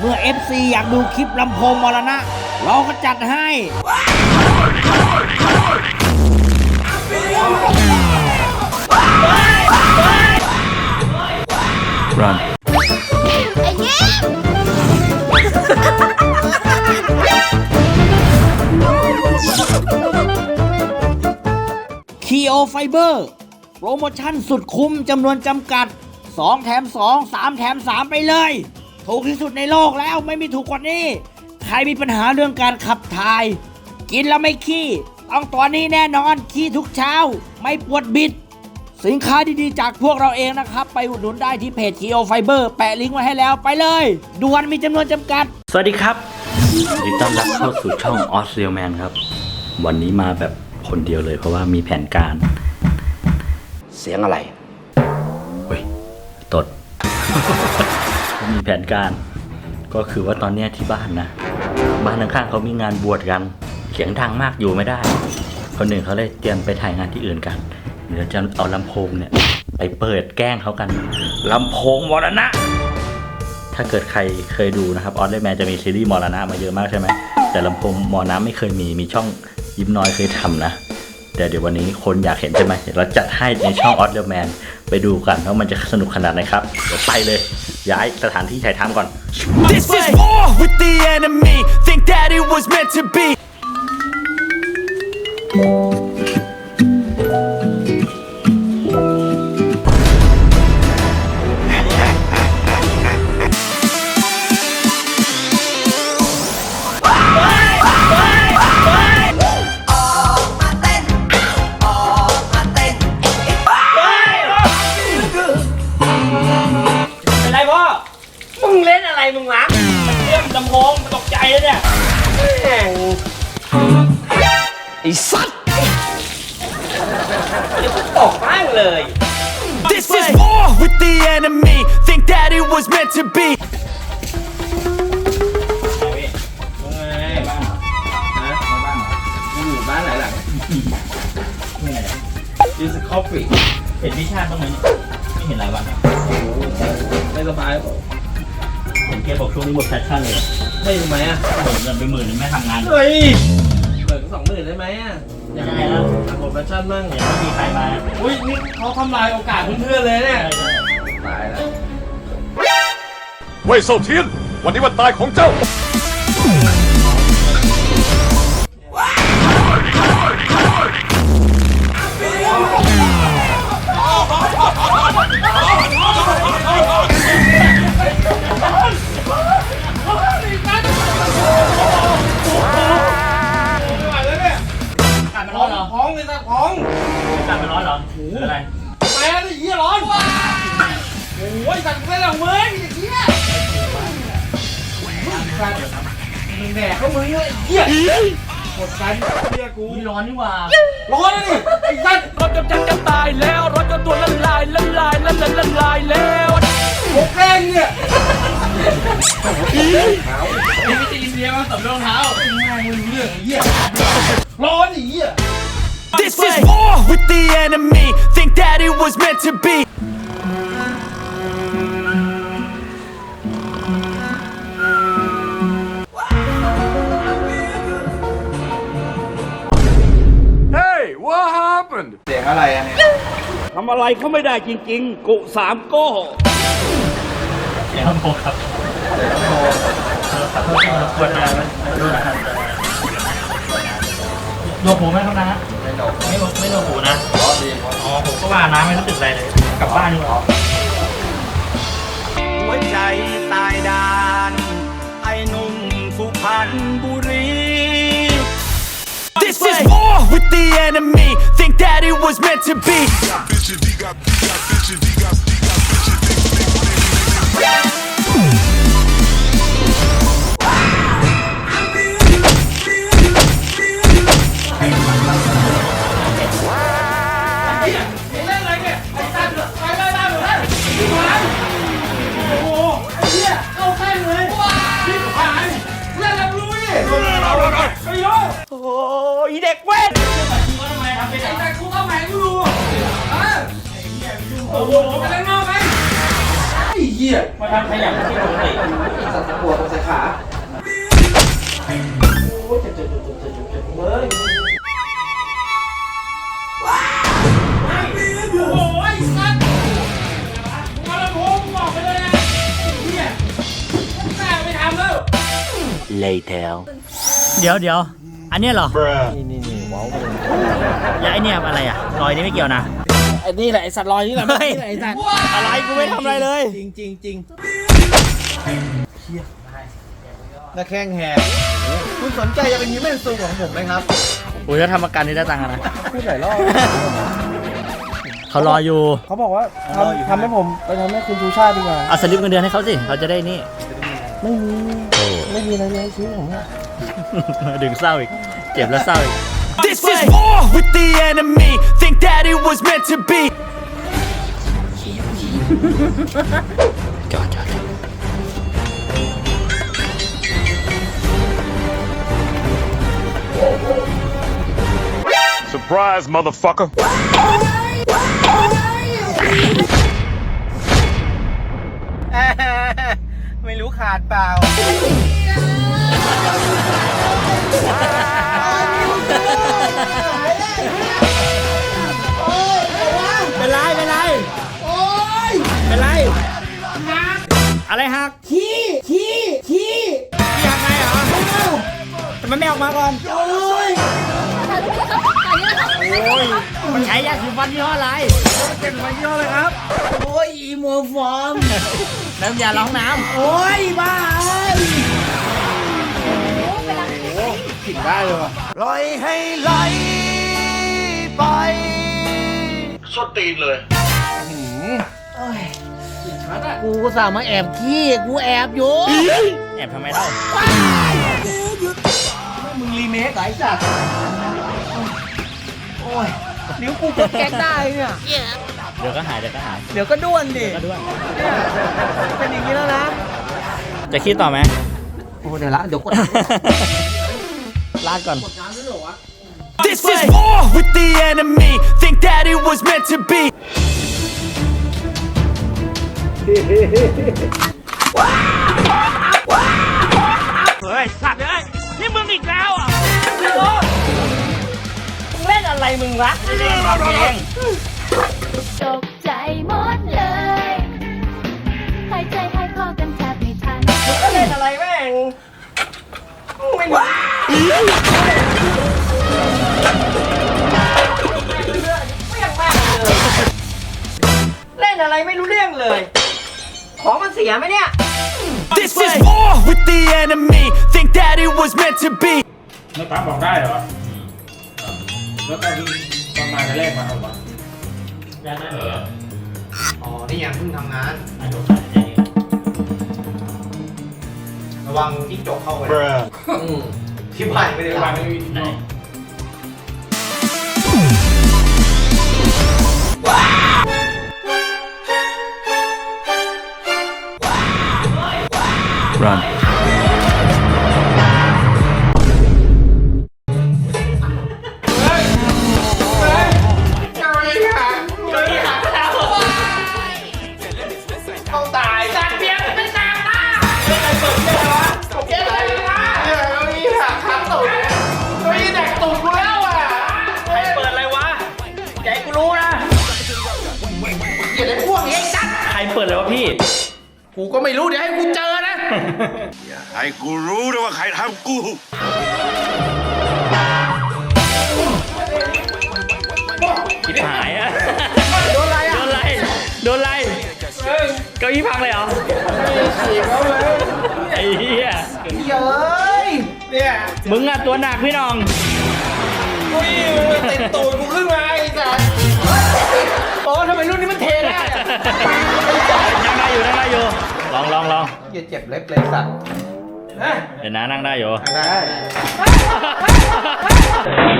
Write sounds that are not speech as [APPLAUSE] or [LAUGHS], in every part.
เมื่อ FC อยากดูคลิปลำโพงมรณะ เราก็จัดให้ run ไอ้เงี้ยคีโอไฟเบอร์โปรโมชั่นสุดคุ้มจำนวนจำกัด 2 แถม 2 3 แถม 3 ไปเลย ถูกที่สุดในโลกแล้วไม่มีถูกกว่านี้ ใครมีปัญหาเรื่องการขับถ่าย กินแล้วไม่ขี้ต้องตัวนี้แน่นอนขี้ทุกเช้า ไม่ปวดบิด สินค้าดีๆ จากพวกเราเองนะครับ ไปอุดหนุนได้ที่เพจ Keo Fiber แปะลิงก์ไว้ให้แล้วไปเลยด่วนมีจำนวนจำกัด สวัสดีครับยินดีต้อนรับเข้าสู่ช่องออสเรียลแมนครับ วันนี้มาแบบคนเดียวเลยเพราะว่ามีแผนการ เสียงอะไรเฮ้ยตด มีแผนการ ก็คือว่าตอนเนี้ยที่บ้านนะ บ้านข้างๆเขามีงานบวชกันเสียงดังมากอยู่ไม่ได้คนหนึ่งเขาเลยเตรียมไปถ่ายงานที่อื่นกัน เดี๋ยวจะเอาลำโพงเนี่ยไปเปิดแกล้งเขากันลำโพงมรณะ ถ้าเกิดใครเคยดูนะครับออสเลแมนจะมีซีรีส์มรณะมาเยอะมากใช่ไหมแต่ลำโพงมรณะไม่เคยมีมีช่องยิ้มน้อยเคยทำนะ แต่เดี๋ยววันนี้คนอยากเห็นใช่ไหมเดี๋ยวเราจัดให้ในช่องออสเดอร์แมนไปดูกันว่ามันจะสนุกขนาดไหนครับเดี๋ยวไปเลยย้ายสถานที่ถ่ายทำก่อน This is war with the enemy. Think that it was meant to be. Enemy. Think that it was meant to be. ดิสคอฟฟี่เห็นพิชาติบ้างไหมไม่เห็นหลายวันอะไม่สบายเห็นแกบอกช่วงนี้หมดแพชชั่นเลยไม่ทำไมอะเบิกเงินไปหมื่นนึงไม่ทำงาน เฮ้ยเปิดสองหมื่นได้ไหมอะยังไงล้วหมดแฟชั่นมั่งเห็นว่มีใครมาอุ้ยนี่เขาทำลายโอกาสเพื่อนๆเลยเนี่ย ตายแล้วเว่ยเซาเทียน วันนี้วันตายของเจ้า สัตว์ไม่หลังมึงไอ้เหี้ยมึงสัตว์มึงแดกก็มึงเลยไอ้เหี้ยหมดกันเหี้ยกูร้อนนี่หว่าร้อนนะนี่ไอ้สัตว์รถกำจัดจะตายแล้วรถก็ตัวละลายละลายละลายละลายแล้วหกแรงเนี่ยนี่ไม่ใช่อินเดียมาสำรองเท้าง่ายมึงเรื่องไอ้เหี้ยร้อนไอ้เหี้ย This is war with the enemy. Think that it was meant to be. อะไรอะเนี่ยทำอะไรเขาไม่ได้จริง ๆ กุสามโก้เสียงลำโพงครับขอโทษที่รบกวนนะดูนะครับโยกหูไหมครับนะไม่โยกไม่โยกไม่โยกหูนะอ๋อผมก็ว่านะไม่รู้สึกอะไรเลย กลับบ้านดีกว่าหัวใจตายดาน ไอ้หนุ่มสุพรรณบุ รี war with the enemy. Think that it was meant to be. ถ้าขยับที่ปกติสัตว์ปวดใส่ขาโอ้ยเจ็บจ็บเจ็จ็บเจ็เฮ้ยโอ้โหไอ้สัตว์มบอะไรนี่ยแม่ไม่ทำแล้ว Later เดี๋ยวเดี๋ยวอันนี้เหรอ นี่นี่นี่ว้าวแล้วไอเนี่ยอะไรอะรอยนี้ไม่เกี่ยวนะ อ้นี่แหละไอ้สัตว์ลอยนี่แหละเฮ้ยนี่แหละไอ้สัตว์อะไรกูไม่ทำอะไรเลย จริงจริงจริงเชี่ยหน้าแข้งแหกคุณสนใจจะเป็นยูแมนซูของผมไหมครับกูจะทำประกันนี้ได้ตังค์อะนะพูดหลายรอบเขารออยู่เขาบอกว่าทำทำให้ผมไปทำให้คุณชูชาติดีกว่าเอาสลิปเงินเดือนให้เขาสิเขาจะได้นี่ ไม่มี ไม่มีอะไรเลยชีวิตผมอะดึงเศร้าอีก เจ็บแล้วเศร้าอีก This is war with the enemy. Think that it was meant to be. จอดจอด Surprise, motherfucker. ไม่รู้ขาดเปล่า [LAUGHS] เป็นไร เป็นไร โอ้ยเป็นไรอะไรหักขี้ขี้ขี้ขี้หักไงเหรอทำไมไม่ออกมาก่อน โอ้ยมันใช้ยาสีฟันยี่ห้ออะไรมันเป็นฟันยี่ห้ออะไรครับ โอ้ยอีโมฟอร์มน้ำยาล้างน้ำโอ้ยบ้าเอ้ย ผิดได้เลยว่ะปล่อยให้ไหลไปกูก็สามารถแอบขี้กูแอบอยู่ แอบทำไมเล่ามึงรีเมคไอ้สัตว์โอ้ยนิ้วกูก็แก๊กได้เนี่ยเดี๋ยวก็หายเดี๋ยวก็หายเดี๋ยวก็ด้วนดิก็ด้วยเนี่ยเป็นอย่างนี้แล้วนะ จะคิดต่อไหมโอ้เดี๋ยวละเดี๋ยวกด ลาดก่อน This is war with the enemy. Think that it was meant to be. เฮ้ยสัตว์เอ้ยนี่มึงอีกแล้วอะโอ้มึงเล่นอะไรมึงวะเล่นร้องเพลงตกใจหมดเลยหายใจหายคอกันแทบไม่ทันเล่นอะไรแม่งไม่รู้ เล่นอะไรไม่รู้เรื่องเลย ของมันเสียไหมเนี่ย This is war with the enemy. Think that it was meant to be. แล้วตามบอกได้เหรอแล้วตอนตอนมาจะแรกมาเอาวะอ๋อ นี่ยังเพิ่งทำงานระวังที่จกเข้าไป อืม ที่บ้านไม่ได้วาล้างงไม่มีที่นอน กูก็ไม่รู้เดี๋ยวให้กูเจอนะให้กูรู้นะว่าใครทำกูผิดหายอะโดนอะไรอะโดนอะไรโดนอะไรเก้าอี้พังเลยเหรอไอ้เหี้ยเย้ยเนี่ยมึงอะตัวหนักพี่น้องอุ้ยมันเต็มตูดกูขึ้นมาไอ้สัส โอ้ทำไมรุ่นนี้มันเทได้อะนั่งได้อยู่นั่งได้อยู่ ลองลองลองอย่าเจ็บเล็บเลยสัตว์นะเดี๋ยวนะนั่งได้อยู่ ได้ไ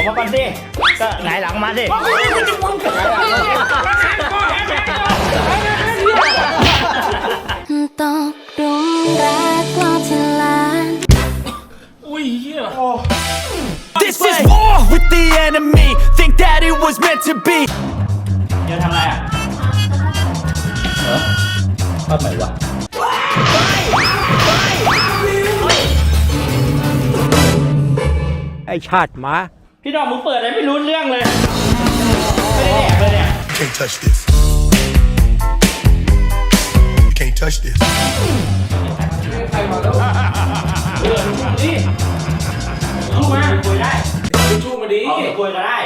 ออกมาก่อนสิก็หลายหลังมาสิตกรุมรักลอทลานอุ้ยเฮีย This is war with the enemy Think that it was meant to be เดี๋ทำอะไรอะเออทำไมวะไอชาติหมา พี่ดอกมึงเปิดอะไรไม่รู้เรื่องเลยไม่ได้แดกเลยเนี่ย Can't touch this. You can't touch this. ชูมาคุยได้ชูมาดีคุยก็ได้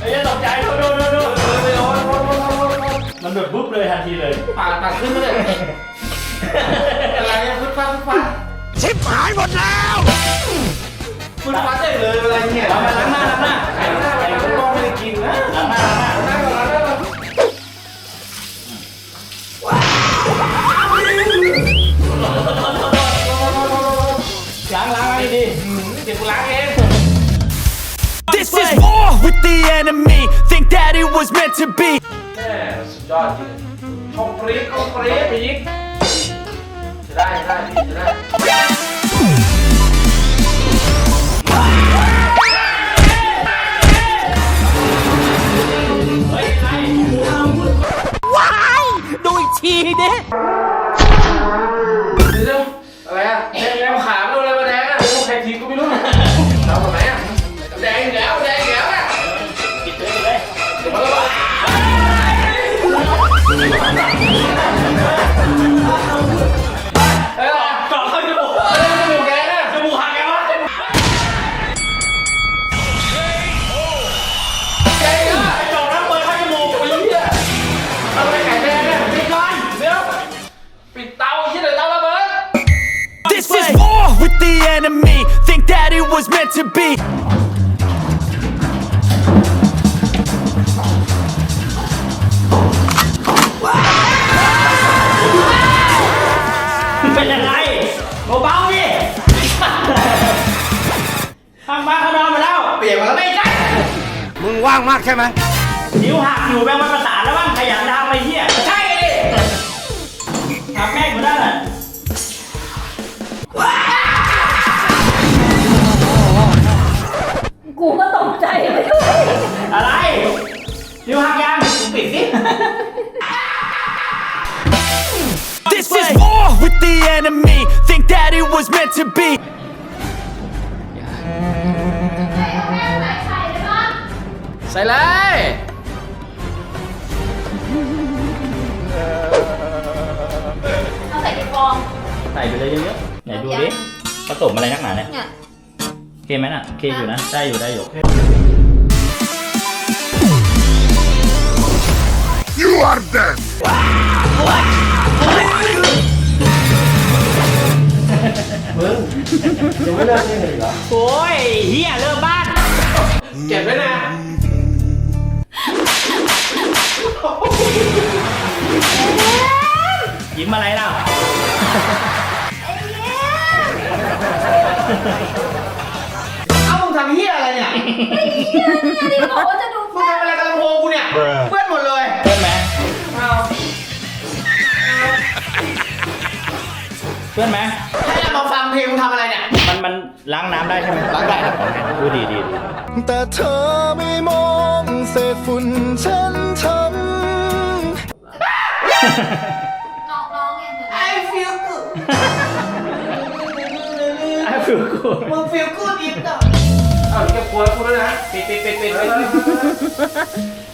ไอ้ยัตกใจดูดูดูดูมันแบบบุ๊บเลยทันทีเลย ปากปากขึ้นมาเลย หายหมดแล้วฟุดฟัดได้เลยอะไรเนี่ยล้างหน้าล้างหน้าล้างหน้าไอ้หน้าไปฟุตบอลไม่ได้กินนะล้างหน้าล้างหน้าหน้าก่อนหน้าก่อนล้างล้างให้ดีเดี๋ยวกูล้างเอง This is war with the enemy think that it was meant to be แม่สุดยอดจริงชมปรี๊ดชมปรี๊ดปีกจะได้จะได้พี่จะได้ เ was meant to be เป็นยังไงเบาๆดิทางบ้านเขานอนไปแล้วเปลี่ยนมาแล้วไม่ใช่มึงว่างมากใช่ไหมนิ้วหักอยู่แม่งมันประสานแล้วบ้างขยันดามไปเหี้ยใช่ดิทำแม่งอยู่นั่นน่ะ กูก็ตกใจไปด้วยอะไรนิ้วหักยังกูปิดสิ This is war with the enemy think that it was meant to be ใส่เลย เอาใส่ในฟอง ใส่ไปเลยเยอะๆไหนดูดิผสมอะไรนักหนาเนี่ย เนี่ยโอ เคไหมน่ะโอเคอยู่นะ ได้อยู่ได้อยู่ You are dead. โอ้ยเฮียเริ่มบ้าน เก็บไว้นะยิ้มอะไรล่ะเอ้ามึง ทำเหี้ยอะไรเนี่ยนี่บอกว่าจะดูมึงทำอะไรกับลำโพงกูเนี่ยเพื่อนหมดเลยเพื่อนไหมเอาเพื่อนไหมให้เอามาฟังเพลงมึงทำอะไรเนี่ย มันมันล้างน้ำได้ใช่ไหมล้างได้ครับ ดูดีดีดีแต่เธอไม่มองเศษฝุ่นฉันทำน้องน้องเนี่ย I feel good ไอ้ฟิวกูมึง feel good อีกต่อเ